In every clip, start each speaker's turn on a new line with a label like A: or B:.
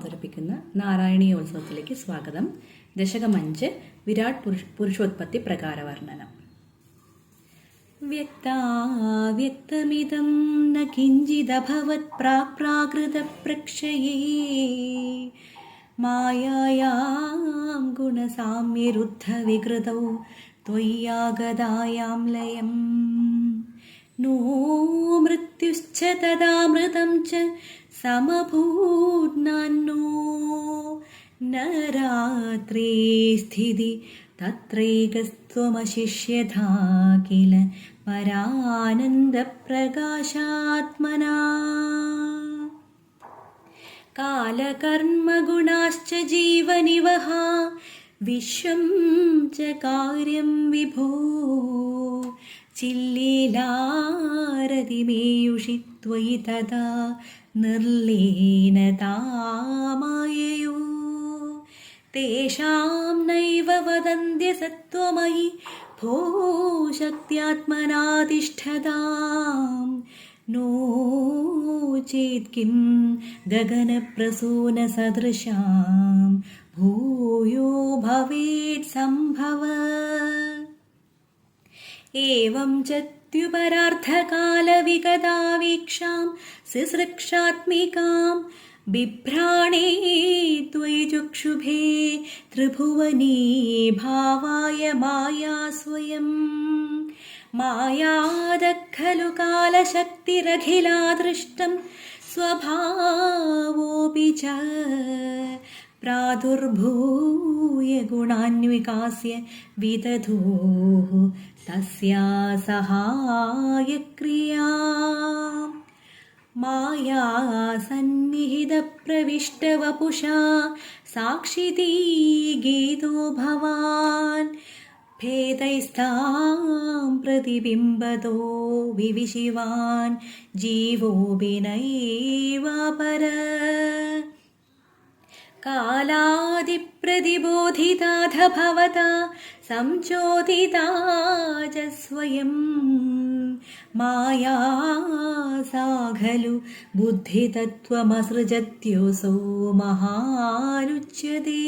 A: ഹരിസ്പന്ദനം അവതരിപ്പിക്കുന്ന നാരായണീയോത്സവത്തിലേക്ക് സ്വാഗതം ദശകം അഞ്ച് വിരാട് പുരുഷ പുരുഷോത്പത്തി പ്രകാരവർണ്ണനം വ്യക്താവ്യക്തമിതം ന കിഞ്ചിദഭവത് പ്രാക് പ്രാകൃതപ്രക്ഷയേ മായായാം ഗുണസാമ്യരുദ്ധവികൃതൗ त्वय्यागदायां लयम् नो मृत्युश्च तदामृतं च समभून्नान्नो न रात्रे स्थिति तत्रैकस्त्वमशिष्यथा किल परानन्दप्रकाशात्मना कालकर्मगुणाश्च जीवनिवहा विश्वं च कार्यं विभो चिल्लीलारतिमेयुषि त्वयि तदा निर्लीनतामाययो तेषां नैव वदन्त्य सत्त्वमयि भो शक्त्यात्मनातिष्ठताम् नो चेत् किं गगनप्रसूनसदृशां भूयो भवेत् सम्भव एवं च त्युपरार्थकालविगतावीक्षां सिसृक्षात्मिकां बिभ्राणे त्वयि चक्षुभे त्रिभुवने भावाय माया स्वयम् मायादः खलु कालशक्तिरखिलादृष्टं स्वभावोऽपि च प्रादुर्भूय गुणान्विकास्य विदधोः तस्या सहायक्रिया माया सन्निहितप्रविष्टवपुषा साक्षिती गीतो भवान् भेदैस्तां प्रतिबिम्बतो विविशिवान् जीवोऽपि नैवापर കാലാതിപ്രതിബോധിതാഥ ഭവത സംചോദിതാച സ്വയം മായാസാഖലു ബുദ്ധിതത്വമസൃജത്യോസോ മഹാനുച്യതേ.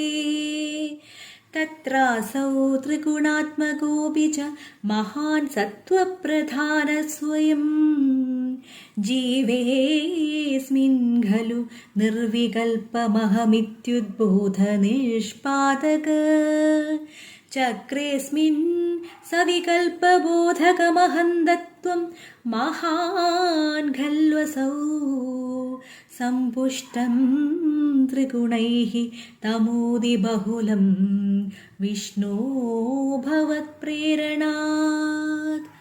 A: തത്രാസൗ ത്രിഗുണാത്മകോപി ച മഹാൻ സത്വപ്രധാന സ്വയം ജീവേസ്മിൻ ഖലു നിർവികൽപ്പമഹമിത്യുദ്ബോധനിഷ്പാതക ചക്രേസ്മിൻ സവികൽപ്പബോധകമഹന്തത്വം മഹാൻ ഖൽവസൗ. സമ്പുഷ്ടം ത്രിഗുണൈ തമോതി ബഹുലം വിഷ്ണോ ഭവത്പ്രേരണാത്.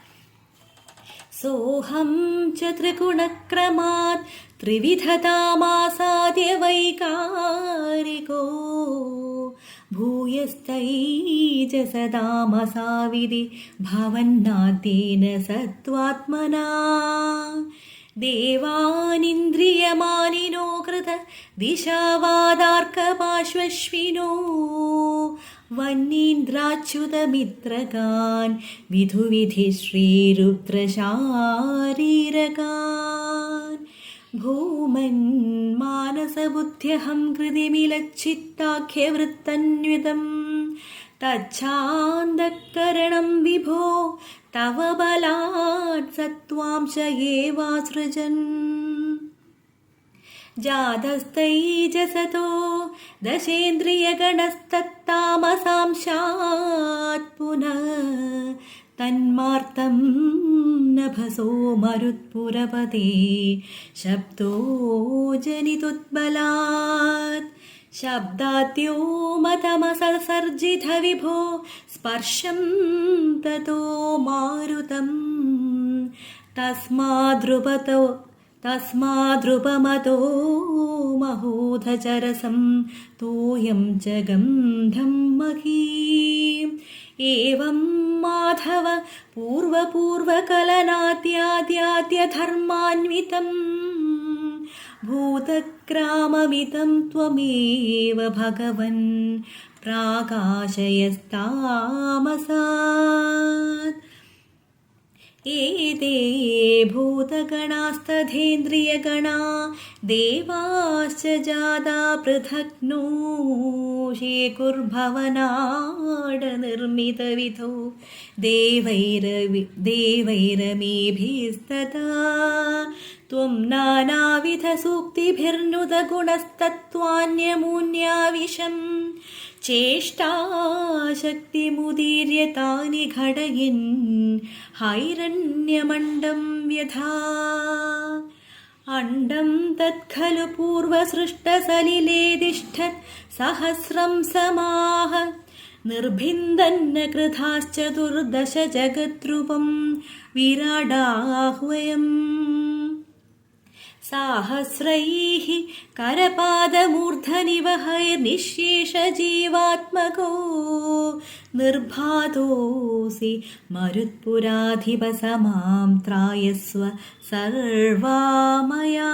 A: सोऽहं च त्रिगुणक्रमात् त्रिविधतामासाद्य वैकारिको भूयस्तैजसदामसाविधि भवन्नाद्येन सत्त्वात्मना। देवानिन्द्रियमानिनो कृत दिशावादार्कपाश्वश्विनो വന്നീന്ദ്രാച്യുതമിത്രകാൻ വിധുവിധി ശ്രീരുദ്രശാരീരകാൻ. ഭൂമൻ മാനസബുദ്ധ്യഹം കൃതിമിലച്ചിത്താഖ്യവൃത്തന്വിതം. തച്ഛാന്തക്കരണം വിഭോ തവ ബലാത് സത്വാംശ ഏവാസൃജൻ जातस्तैजसतो दशेन्द्रियगणस्तत्तामसांशात् पुनः तन्मार्तं नभसो मरुत्पुरपते शब्दो जनितुत्बलात् शब्दाद्यो मतमससर्जितविभो स्पर्शं ततो मारुतं तस्माद्रुपतो तस्माद्रुपमतो महोधचरसं तोयं च गन्धं महीम्। एवं माधव पूर्वपूर्वकलनाद्याद्याद्यधर्मान्वितं भूतग्राममितं त्वमेव भगवन् प्राकाशयस्तामसात् एते भूतगणास्तथेन्द्रियगणा देवाश्च जाता पृथक् नो शेकुर्भवनाडनिर्मितविधो देवैरवि देवैरमेभिस्तथा त्वं नानाविधसूक्तिभिर्नुदगुणस्तत्त्वान्यमून्याविशम् चेष्टाशक्तिमुदीर्य तानि घटयन् हैरण्यमण्डं व्यथा अण्डं तत्खलु पूर्वसृष्टसलिलेतिष्ठत् सहस्रं समाह। निर्भिन्दन्न कृताश्चतुर्दश जगद्रूपं विराडाह्वयम् സാഹസ്രൈഃ കരപാദമൂർധനിവ ഹൈർനിശേഷജീവാത്മകോ നിർബാധോസി മരുത്പുരാധിപസമാം ത്രായസ്വ സർവാമയാ.